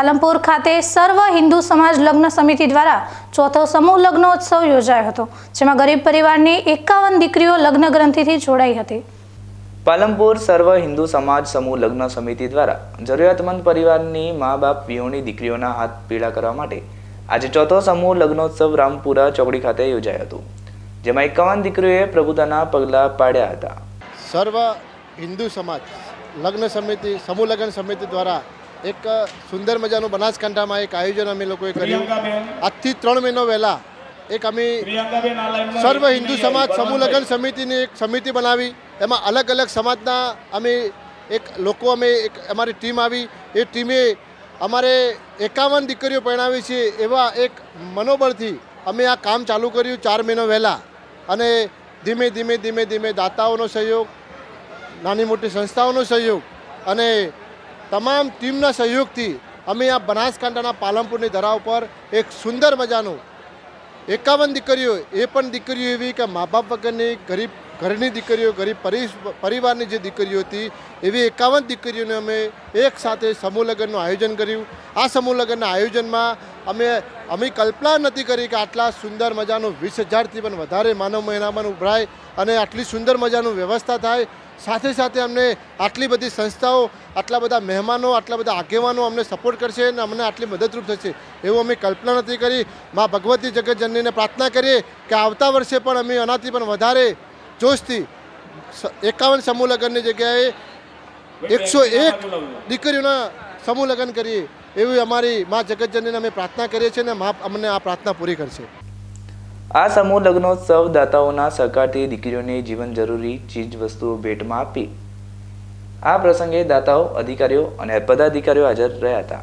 પાલનપુર ખાતે સર્વ હિન્દુ સમાજ લગ્ન સમિતિ દ્વારા ચોથો સમૂહ લગ્નોત્સવ યોજાયો હતો જેમાં ગરીબ પરિવારની એકાવન દીકરીઓ લગ્ન ગ્રંથિથી જોડાઈ હતી. પાલનપુર સર્વ હિન્દુ સમાજ સમૂહ લગ્ન સમિતિ દ્વારા જરૂરિયાતમંદ પરિવારની મા બાપ વિહોણી દીકરીઓના હાથ પીળા કરવા માટે આજે ચોથો સમૂહ લગ્નોત્સવ રામપુરા ચોકડી ખાતે યોજાયો હતો જેમાં એકાવન દીકરીઓએ પ્રભુતાના પગલાં પાડ્યા હતા. સર્વ હિન્દુ સમાજ લગ્ન સમિતિ સમૂહ લગ્ન સમિતિ દ્વારા એક સુંદર મજાનું બનાસકાંઠામાં એક આયોજન અમે લોકોએ કર્યું. આજથી ત્રણ મહિનો વહેલા એક અમે સર્વ હિન્દુ સમાજ સમૂહ લગ્ન સમિતિની એક સમિતિ બનાવી. એમાં અલગ અલગ સમાજના અમે એક લોકો અમે એક અમારી ટીમ આવી. એ ટીમે અમારે એકાવન દીકરીઓ પરણાવી છે એવા એક મનોબળથી અમે આ કામ ચાલુ કર્યું ચાર મહિનો વહેલા. અને ધીમે ધીમે ધીમે ધીમે દાતાઓનો સહયોગ નાની મોટી સંસ્થાઓનો સહયોગ અને તમામ ટીમના સહયોગથી અમે આ બનાસકાંઠાના પાલનપુરની ધરા ઉપર એક સુંદર મજાનું એકાવન દીકરીઓ, એ પણ દીકરીઓ એવી કે મા બાપ વગરની ગરીબ ઘરની દીકરીઓ, ગરીબ પરિ- પરિવારની જે દીકરીઓ હતી, એવી એકાવન દીકરીઓને અમે એક સાથે સમૂહ લગ્નનું આયોજન કર્યું. આ સમૂહ લગ્નના આયોજનમાં અમે અમે કલ્પના નથી કરી કે આટલા સુંદર મજાનું વીસ હજારથી પણ વધારે માનવ મહિનામાં ઉભરાય અને આટલી સુંદર મજાનું વ્યવસ્થા થાય. સાથે સાથે અમને આટલી બધી સંસ્થાઓ આટલા બધા મહેમાનો આટલા બધા આગેવાનો અમને સપોર્ટ કરશે અને અમને આટલી મદદરૂપ થશે. એવું અમે કલ્પના નથી કરી. મા ભગવતી જગતજનનીને પ્રાર્થના કરીએ કે આવતા વર્ષે પણ અમે આનાથી પણ વધારે જોશથી એકાવન સમૂહ લગ્નની જગ્યાએ એકસો એક દીકરીઓના સમૂહ લગ્ન કરીએ. એવી અમારી મા જગતજનનીને અમે પ્રાર્થના કરીએ છીએ અને મા અમને આ પ્રાર્થના પૂરી કરશે. આ સમૂહ લગ્નોત્સવ દાતાઓના સહકારથી દીકરીઓને જીવન જરૂરી ચીજ વસ્તુઓ ભેટમાં આપી. આ પ્રસંગે દાતાઓ, અધિકારીઓ અને પદાધિકારીઓ હાજર રહ્યા હતા.